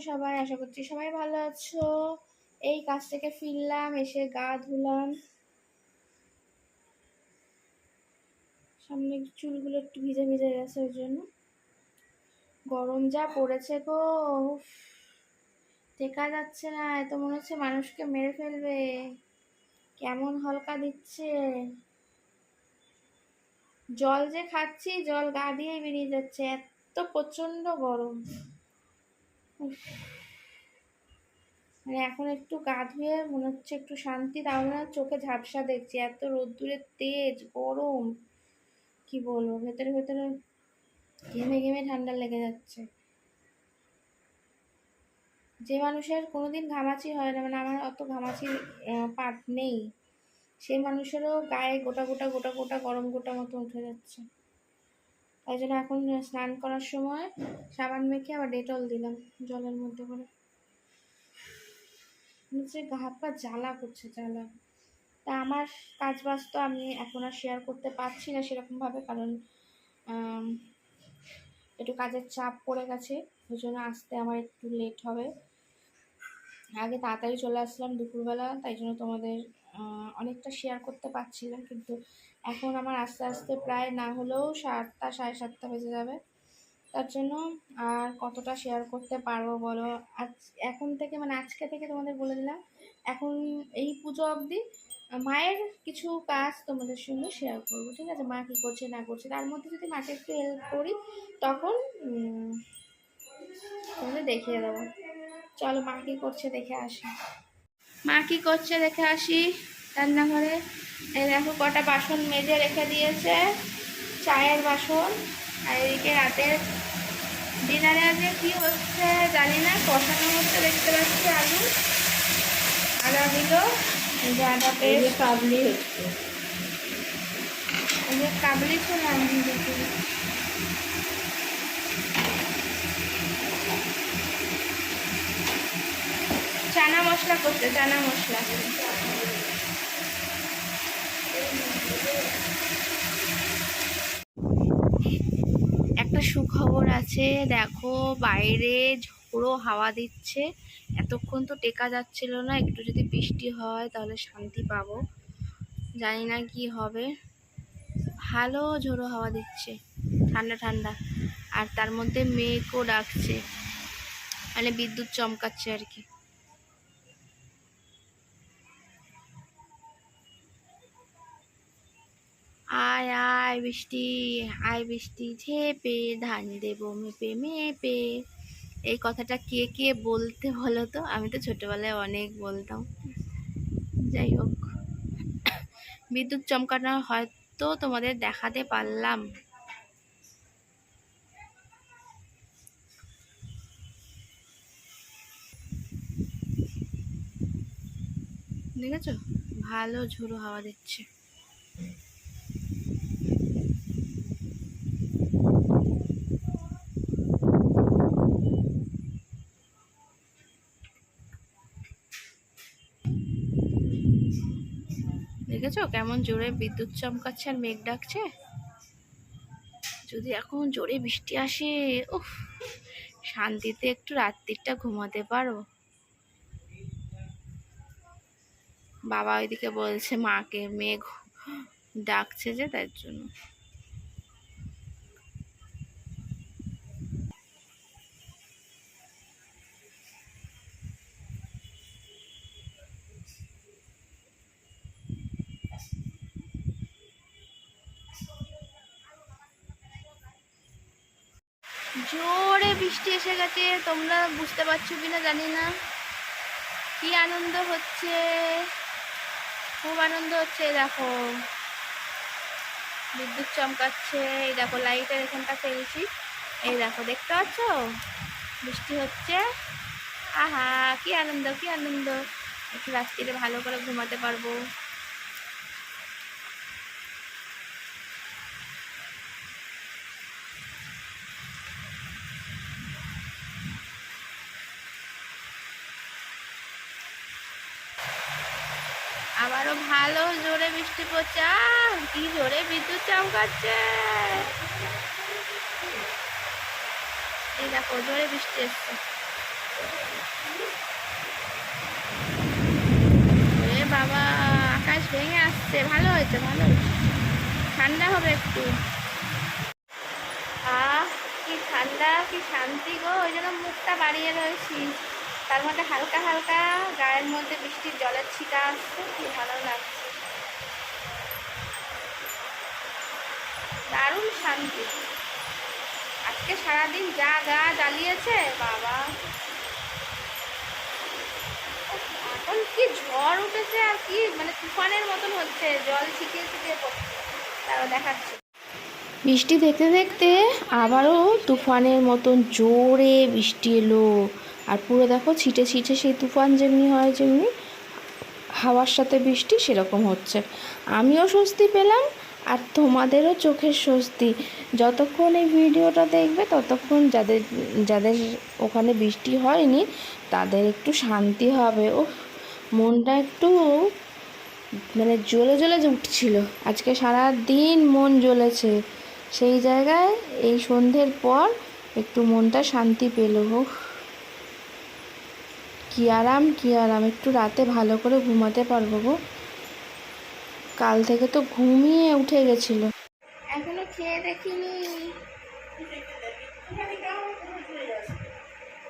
আছো সবাই? আশা করছি সবাই ভালো আছো। এই কাজ থেকে ফিরলাম, এসে গা ধুলাম। সামনে চুলগুলো একটু ভিজে ভিজে গেছে ওই জন্য। গরম যা পড়েছে গো টেকা যাচ্ছে না, এত মনে হচ্ছে মানুষকে মেরে ফেলবে। কেমন হালকা দিচ্ছে। জল যে খাচ্ছি, জল গা দিয়ে বেরিয়ে যাচ্ছে। এত প্রচণ্ড গরম। মানে এখন একটু গা ধুয়ে মনে হচ্ছে একটু শান্তি তাহলে না চোখে ঝাপসা দেখছি, এত রোদ্দুরের তেজ, গরম। কি বলব, ভেতরে ভেতরে ঘেমে ঘেমে ঠান্ডা লেগে যাচ্ছে। যে মানুষের কোনোদিন ঘামাচি হয় না মানে আমার অত ঘামাচির পাট নেই। সেই মানুষেরও গায়ে গোটা গোটা গোটা গোটা, গরম গোটা মতো উঠে যাচ্ছে। তাই জন্য এখন স্নান করার সময় সাবান মেখে আবার ডেটল দিলাম জলের মধ্যে করে। হচ্ছে গা হাত পা জ্বালা করছে, জ্বালা। তা আমার কাজ বাজ তো আমি এখন আর শেয়ার করতে পারছি না সেরকমভাবে কারণ একটু কাজের চাপ পড়ে গেছে, ওই জন্য আসতে আমার একটু লেট হবে। আগে তাড়াতাড়ি চলে আসলাম দুপুরবেলা, তাই জন্য তোমাদের অনেকটা শেয়ার করতে পারছিলাম, কিন্তু এখন আমার আস্তে আস্তে প্রায় না হলেও সাতটা, সাড়ে সাতটা বেজে যাবে। তার জন্য আর কতটা শেয়ার করতে পারব বলো? আজ, এখন থেকে মানে আজকে থেকে তোমাদের বলে দিলাম, এখন এই পুজো অবধি মায়ের কিছু কাজ তোমাদের সঙ্গে শেয়ার করব, ঠিক আছে? মা কী করছে, না করছে? তার মধ্যে যদি মাকে একটু হেল্প করি, তখন তোমাদের দেখিয়ে দেবো। চলো মা কী করছে, দেখে আসি। মা কী করছে দেখে আসি রান্নাঘরে। এই দেখো কটা বাসন মেজে রেখে দিয়েছে চায়ের বাসন আর এদিকে রাতের ডিনারে আজকে কি হচ্ছে জানি না কষানো হচ্ছে দেখতে পাচ্ছি আলু আদা দিল যে আদা পেস্ট। কাবলি হচ্ছে। যে কাবলি ছিলাম চানা মশলা করতে, চানা মশলা। একটা সুখবর আছে, দেখো বাইরে ঝোড়ো হাওয়া দিচ্ছে। এতক্ষণ তো টেকা যাচ্ছিল না, একটু যদি বৃষ্টি হয় তাহলে শান্তি পাবো। জানি না কি হবে। ভালো ঝোড়ো হাওয়া দিচ্ছে, ঠান্ডা ঠান্ডা। আর তার মধ্যে মেঘও ডাকছে মানে বিদ্যুৎ চমকাচ্ছে আর কি। আয় আয় বৃষ্টি আয় বৃষ্টি ঝেপে, ধান দেবো মেপে মেপে। এই কথাটা কে কে বলতে বলো তো? আমি তো ছোটবেলায় অনেক বলতাম। যাই হোক। বিদ্যুৎ চমকানো হয়তো তোমাদের দেখাতে পারলাম। দেখেছ? ভালো ঝোড়ো হাওয়া দিচ্ছে। দেখেছ কেমন জোরে বিদ্যুৎ চমকাচ্ছে আর মেঘ ডাকছে? যদি এখন জোরে বৃষ্টি আসে, উফ, শান্তিতে একটু রাত্রিটা ঘুমাতে পারো। বাবা ওইদিকে বলছে, মাকে মেঘ ডাকছে যে তার জন্য। জোরে বৃষ্টি এসে গেছে, তোমরা বুঝতে পারছ কিনা জানি না। কি আনন্দ হচ্ছে? খুব আনন্দ হচ্ছে দেখো। বিদ্যুৎ চমকাচ্ছে, এই দেখো, লাইটের এখানটা ফেলছি এই দেখো, দেখতে পাচ্ছ? বৃষ্টি হচ্ছে। আহা, কি আনন্দ কি আনন্দ। একটু রাত্রিরে ভালো করে ঘুমাতে পারব। আবারও ভালো জোরে বৃষ্টি পড়ছে। কি জোরে বিদ্যুৎ চমকাচ্ছে। এই দেখো, জোরে বৃষ্টি এসছে। বাবা, আকাশ ভেঙে আসছে। ভালো হয়েছে, ভালো ঠান্ডা হবে একটু। আহ, কি ঠান্ডা, কি শান্তি গো। ওই জন্য মুখটা বাড়িয়ে রয়েছি। তার মধ্যে হালকা হালকা গায়ের মধ্যে বৃষ্টির জলের ছিটা আসছে কি ভালো লাগছে। দারুণ শান্তি। আজকে সারাদিন যা গা জ্বালিয়েছে, বাবা। এখন কি ঝড় উঠেছে আর কি মানে তুফানের মতন হচ্ছে, জল ছিটিয়ে ছিটিয়ে পড়ছে। তারও দেখাচ্ছে। বৃষ্টি দেখতে দেখতে আবারও তুফানের মতন জোরে বৃষ্টি এলো। আর পুরো দেখো ছিটে ছিটে সেই তুফান যেমনি হয় যেমনি, হাওয়ার সাথে বৃষ্টি সেরকম হচ্ছে। আমিও স্বস্তি পেলাম আর তোমাদেরও চোখের স্বস্তি। যতক্ষণ এই ভিডিওটা দেখবে ততক্ষণ যাদের যাদের ওখানে বৃষ্টি হয়নি তাদের একটু শান্তি হবে। ও মনটা একটু মানে জ্বলে জ্বলে উঠছিল। আজকে সারা দিন মন জ্বলেছে। সেই জায়গায় এই সন্ধ্যের পর একটু মনটা শান্তি পেল। ও কি আরাম কি আরাম? একটু রাতে ভালো করে ঘুমাতে পারব গো। কাল থেকে তো ঘুমিয়ে উঠে গেছিল। এখনও খেয়ে দেখিনি।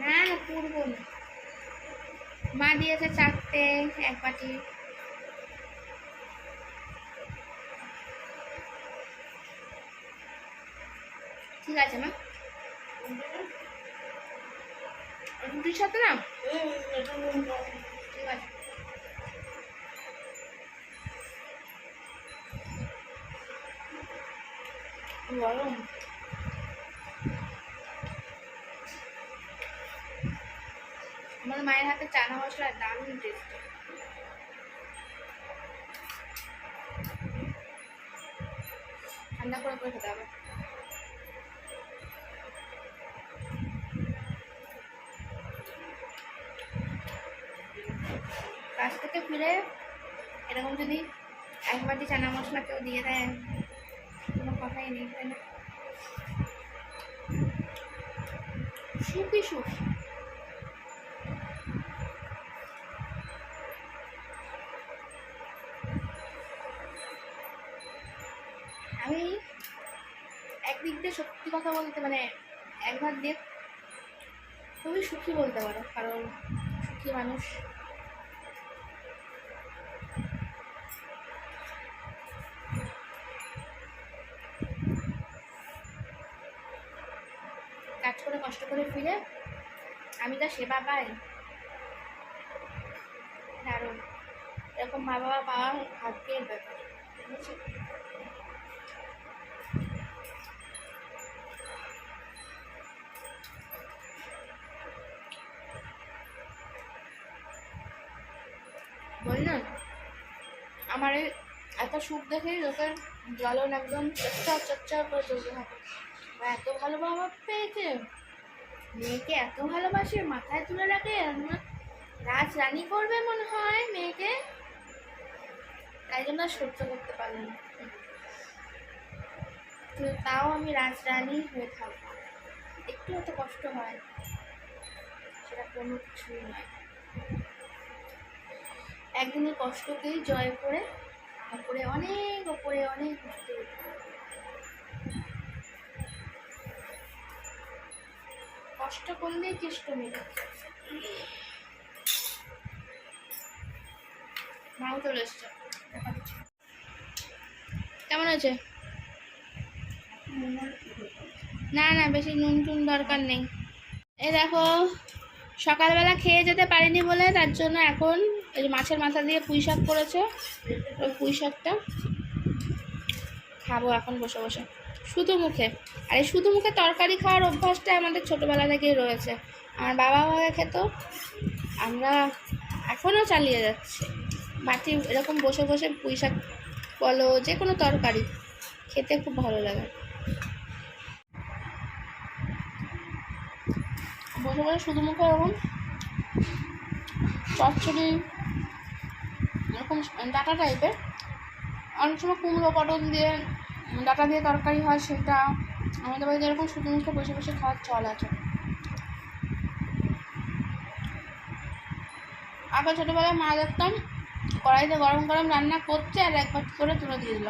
না পুরবো মা দিয়েছে চারটে, এক বাটি। ঠিক আছে, মা। রুটির সাথে না? ঠিক আছে গরম। আমার মায়ের হাতে চানা মশলা দারুণ টেস্ট ঠান্ডা করে করে খেতে হবে। কাজ থেকে ফিরে এরকম যদি এক বাটি চানা মশলা কেউ দিয়ে দেয়, কোনো কথাই নেই, তাই না? সুখই সুখ। আমি একদিক দিয়ে সত্যি কথা বলতে মানে একবার দিয়ে খুবই সুখী বলতে পারো, কারণ সুখী মানুষ কাজ করে ফিরে আমি তার সেবা পাই। দারুণ এরকম মা বাবা পাওয়া ভাগ্যের ব্যাপার? বললাম আমার এত সুখ দেখেই লোকের জ্বলন একদম চচ্চর চচ্চর করে চলতে থাকে। এত ভালো বাবা পেয়েছে। মেয়েকে এত ভালোবাসে, মাথায় তুলে রাখে রাজ রানী করবে মনে হয় মেয়েকে। তাই জন্য সহ্য করতে পারলাম না। কিন্তু তাও আমি রাজ রাজরানী হয়ে থাকব। একটু হয়তো কষ্ট হয়। সেটা কোনো কিছুই নয়। একদিনের কষ্টকেই জয় করে ওপরে অনেক ওপরে অনেক উঠতে কষ্ট করলেই চেষ্ট মেলে কেমন আছে না না, বেশি নুন টুন দরকার নেই। এ দেখো, সকালবেলা খেয়ে যেতে পারিনি বলে তার জন্য এখন ওই যে মাছের মাথা দিয়ে পুঁই শাক করেছে, ওই পুঁই শাকটা খাব এখন বসে বসে। শুধু মুখে। আর এই শুধু মুখে তরকারি খাওয়ার অভ্যাসটা আমাদের ছোটোবেলা থেকেই রয়েছে। আমার বাবা মাকে খেত। আমরা এখনও চালিয়ে যাচ্ছি। বাটি এরকম বসে বসে পুঁই শাক বলো যে কোনো তরকারি খেতে খুব ভালো লাগে। বসে বসে শুধু মুখে এরকম চচ্চড়ি, এরকম ডাটা টাইপের অনেক সময় কুমড়ো পটল দিয়ে ডাটা দিয়ে তরকারি হয় সেটা, আমাদের বাড়িতে এরকম শুধু মুখে বসে বসে খাওয়ার চল আছে। আবার ছোটোবেলায় মা দেখতাম, কড়াইতে গরম গরম রান্না করছে আর এক বাটি করে তুলে দিয়ে দিল।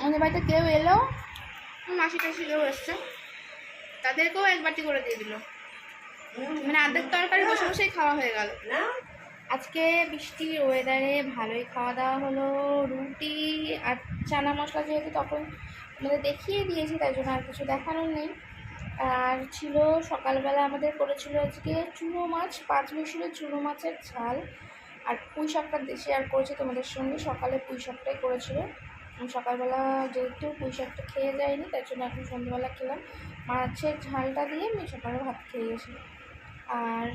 আমাদের বাড়িতে কেউ এলো, মাসি টাসি কেউ এসছে, তাদেরকেও এক বাটি করে দিয়ে দিল। মানে আর্ধেক তরকারি বসে বসেই খাওয়া হয়ে গেল। আজকে বৃষ্টির ওয়েদারে ভালোই খাওয়া দাওয়া হলো, রুটি আর চানা মশলা যেহেতু তখন আমাদের দেখিয়ে দিয়েছি, তাই জন্য আর কিছু দেখানোর নেই। আর ছিল, সকালবেলা আমাদের করেছিল আজকে চুনো মাছ, পাঁচ মিশরের চুনো মাছের ঝাল। আর পুঁই শাকটা শেয়ার করেছে তোমাদের সঙ্গে, সকালে পুঁই শাকটাই করেছিল। সকালবেলা যেহেতু পুঁই শাকটা খেয়ে যায়নি তাই জন্য এখন সন্ধ্যেবেলা খেলাম। মাছের ঝালটা দিয়ে আমি সকালে ভাত খেয়ে গেছি আর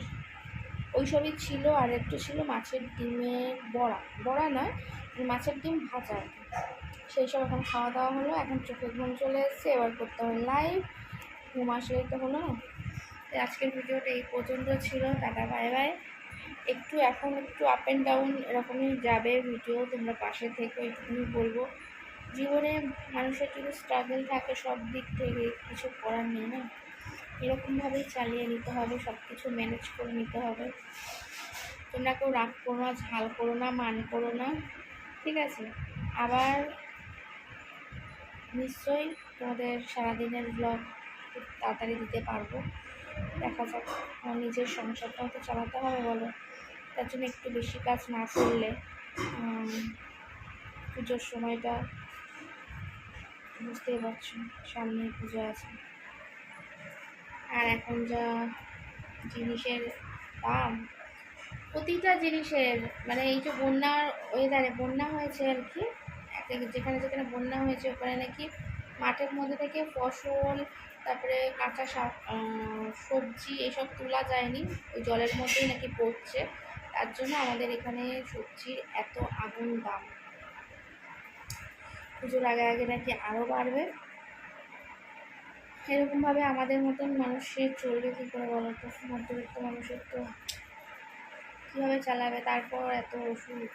ওই সবই ছিল, আর একটু ছিল মাছের ডিমের বড়া। বড়া নয় মাছের ডিম ভাজা সেই সব এখন খাওয়া দাওয়া হলো, এখন চোখে ঘুম চলে এসছে, এবার করতে হবে লাইভ ঘুম আসলেই তো হলো। আজকের ভিডিওটা এই পর্যন্ত ছিল, টাটা বাই বাই একটু এখন একটু আপ অ্যান্ড ডাউন এরকমই যাবে ভিডিও তোমরা পাশে থেকে এইটুকুনি বলব। জীবনে মানুষের যদি স্ট্রাগল থাকে, সব দিক থেকে কিছু করার নেই না? এরকমভাবেই চালিয়ে নিতে হবে সব কিছু ম্যানেজ করে নিতে হবে। তোমরা কেউ রাগ করো না, ঝাল করো না, মান করো না। ঠিক আছে। আবার নিশ্চয়ই তোমাদের সারাদিনের ব্লগ খুব তাড়াতাড়ি দিতে পারব। দেখা যাক আমার নিজের সংসারটাও তো চালাতে হবে বলো। তার জন্য একটু বেশি কাজ না করলে পুজোর সময়টা বুঝতেই পারছ সামনে পুজো আছে। আর এখন যা জিনিসের দাম প্রতিটা জিনিসের মানে এই যে বন্যার ওয়েদারে বন্যা হয়েছে আর কি যেখানে যেখানে বন্যা হয়েছে, ওখানে নাকি মাঠের মধ্যে থেকে ফসল, তারপরে কাঁচা শাক সবজি এসব তোলা যায়নি, ওই জলের মধ্যেই নাকি পড়ছে। তার জন্য আমাদের এখানে সবজির এত আগুন দাম। পুজোর আগে আগে নাকি আরও বাড়বে। এরকমভাবে আমাদের মতন মানুষের চলবে কী করে বলো? তো মধ্যবিত্ত মানুষের তো কীভাবে চালাবে? তারপর এত ওষুধ।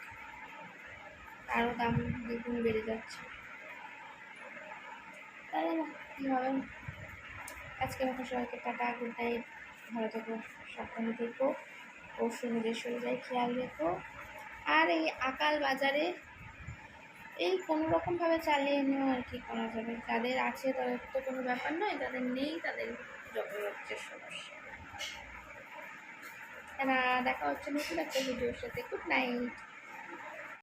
আরও দাম দ্বিগুণ বেড়ে যাচ্ছে। না, কী হবে? আজকে মতো সবাইকে টাটা গুড নাইট ভালো থেকো, সাবধানে থেকো। পরশু নিজের শরীরে খেয়াল রেখো। আর এই আকাল বাজারে এই কোনো রকমভাবে চালিয়ে নেওয়া আর কি করা যাবে? যাদের আছে তাদের তো কোনো ব্যাপার নয়, যাদের নেই তাদের যত হচ্ছে সমস্যা। তারা দেখা হচ্ছে নতুন একটা ভিডিওর সাথে। Good night